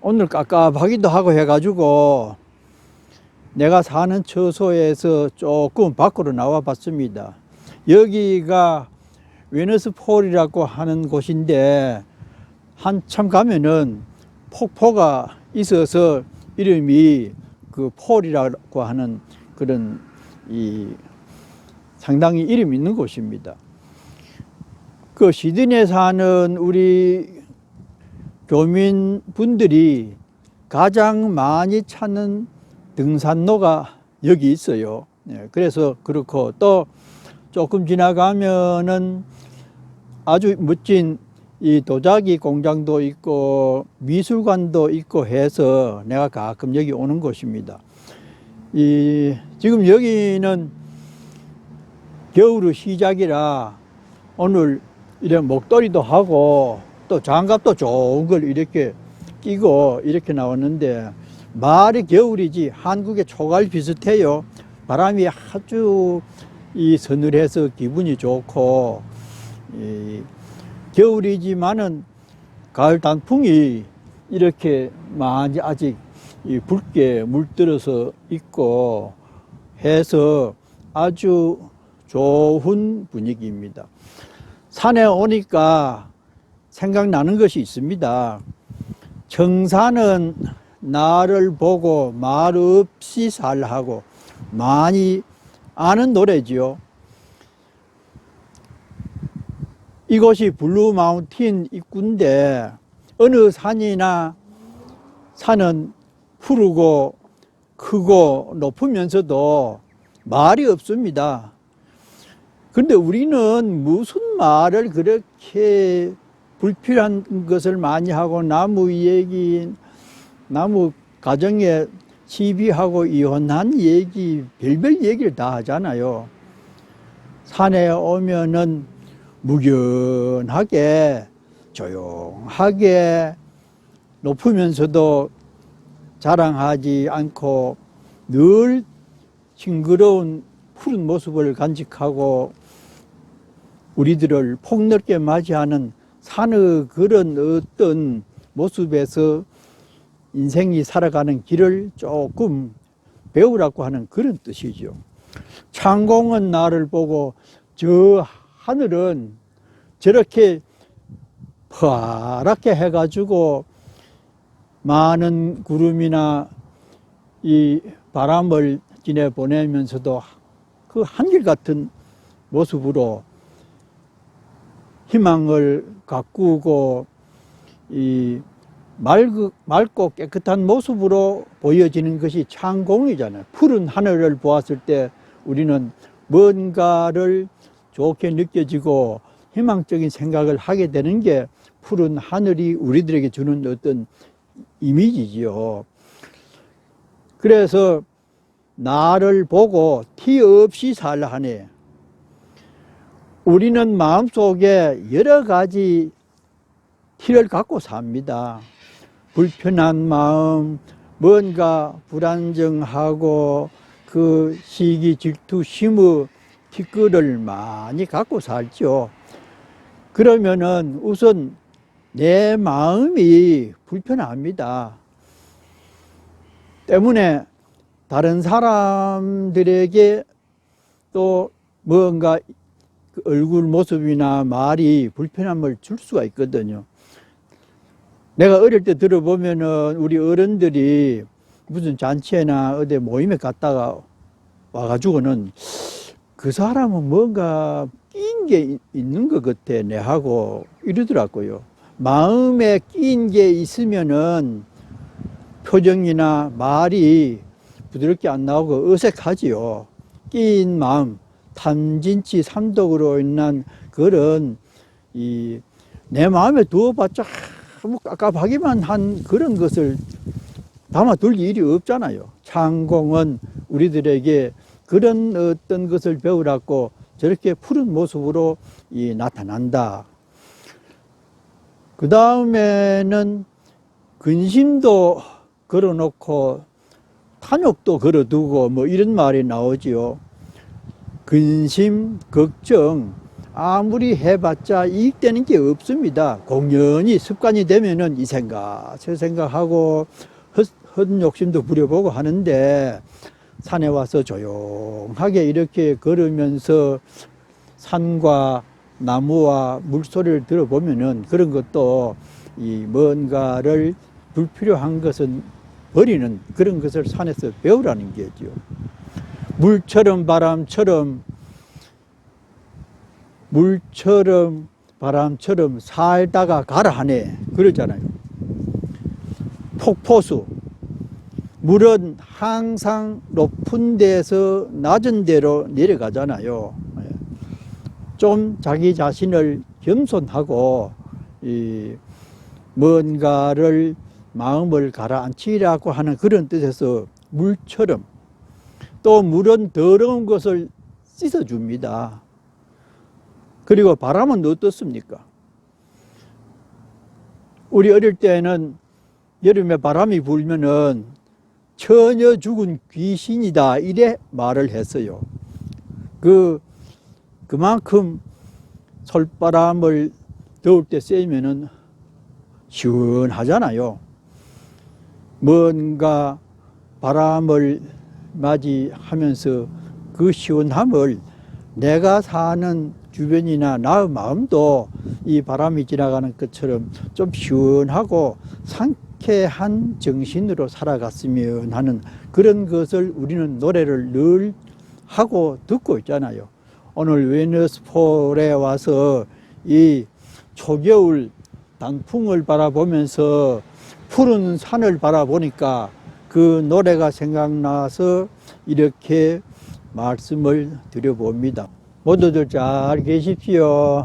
오늘 깝깝하기도 하고 해가지고 내가 사는 처소에서 조금 밖으로 나와 봤습니다. 여기가 웨너스 폴이라고 하는 곳인데 한참 가면은 폭포가 있어서 이름이 그 폴이라고 하는 그런 이 상당히 이름 있는 곳입니다. 그 시드니에 사는 우리 교민 분들이 가장 많이 찾는 등산로가 여기 있어요. 예, 그래서 그렇고 또 조금 지나가면은 아주 멋진 이 도자기 공장도 있고 미술관도 있고 해서 내가 가끔 여기 오는 곳입니다. 이 지금 여기는 겨울의 시작이라 오늘 이런 목도리도 하고 또 장갑도 좋은 걸 이렇게 끼고 이렇게 나왔는데 말이 겨울이지 한국의 초가을 비슷해요. 바람이 아주 이 서늘해서 기분이 좋고 이 겨울이지만은 가을 단풍이 이렇게 많이 아직 이 붉게 물들어서 있고 해서 아주 좋은 분위기입니다. 산에 오니까 생각나는 것이 있습니다. 청산은 나를 보고 말 없이 살하고 많이 아는 노래지요. 이곳이 블루 마운틴 입구인데 어느 산이나 산은 푸르고 크고 높으면서도 말이 없습니다. 근데 우리는 무슨 말을 그렇게 불필요한 것을 많이 하고 나무 얘기, 나무 가정에 시비하고 이혼한 얘기, 별별 얘기를 다 하잖아요. 산에 오면은 무견하게 조용하게 높으면서도 자랑하지 않고 늘 싱그러운 푸른 모습을 간직하고 우리들을 폭넓게 맞이하는 산의 그런 어떤 모습에서 인생이 살아가는 길을 조금 배우라고 하는 그런 뜻이죠. 창공은 나를 보고 저 하늘은 저렇게 파랗게 해가지고 많은 구름이나 이 바람을 지내 보내면서도 그 한결 같은 모습으로 희망을 가꾸고 이 맑고, 맑고 깨끗한 모습으로 보여지는 것이 창공이잖아요. 푸른 하늘을 보았을 때 우리는 뭔가를 좋게 느껴지고 희망적인 생각을 하게 되는 게 푸른 하늘이 우리들에게 주는 어떤 이미지지요. 그래서 나를 보고 티 없이 살라 하네. 우리는 마음속에 여러 가지 티를 갖고 삽니다. 불편한 마음, 뭔가 불안정하고 그 시기 질투 심의 티끌을 많이 갖고 살죠. 그러면은 우선 내 마음이 불편합니다. 때문에 다른 사람들에게 또 뭔가 그 얼굴 모습이나 말이 불편함을 줄 수가 있거든요. 내가 어릴 때 들어보면은 우리 어른들이 무슨 잔치나 어디 모임에 갔다가 와가지고는 그 사람은 뭔가 낀게 있는 것 같아, 내하고 이러더라고요. 마음에 낀게 있으면은 표정이나 말이 부드럽게 안 나오고 어색하지요. 끼인 마음, 탐진치 삼독으로 인한 그런 이 내 마음에 두어봤자 아무 깝깝하기만 한 그런 것을 담아둘 일이 없잖아요. 창공은 우리들에게 그런 어떤 것을 배우라고 저렇게 푸른 모습으로 이 나타난다. 그 다음에는 근심도 걸어놓고 탐욕도 걸어두고 뭐 이런 말이 나오지요. 근심, 걱정, 아무리 해봤자 이익되는 게 없습니다. 공연히 습관이 되면은 이 생각, 저 생각하고 헛, 헛 욕심도 부려보고 하는데 산에 와서 조용하게 이렇게 걸으면서 산과 나무와 물소리를 들어보면은 그런 것도 이 뭔가를 불필요한 것은 버리는 그런 것을 산에서 배우라는 게죠. 물처럼 바람처럼 물처럼 바람처럼 살다가 가라 하네 그러잖아요. 폭포수 물은 항상 높은 데서 낮은 데로 내려가잖아요. 예. 좀 자기 자신을 겸손하고 이 뭔가를 마음을 가라앉히라고 하는 그런 뜻에서 물처럼 또 물은 더러운 것을 씻어줍니다. 그리고 바람은 어떻습니까? 우리 어릴 때는 여름에 바람이 불면은 처녀 죽은 귀신이다 이래 말을 했어요. 그 그만큼 솔바람을 더울 때 쐬면은 시원하잖아요. 뭔가 바람을 맞이하면서 그 시원함을 내가 사는 주변이나 나의 마음도 이 바람이 지나가는 것처럼 좀 시원하고 상쾌한 정신으로 살아갔으면 하는 그런 것을 우리는 노래를 늘 하고 듣고 있잖아요. 오늘 웨너스폴에 와서 이 초겨울 단풍을 바라보면서 푸른 산을 바라보니까 그 노래가 생각나서 이렇게 말씀을 드려봅니다. 모두들 잘 계십시오.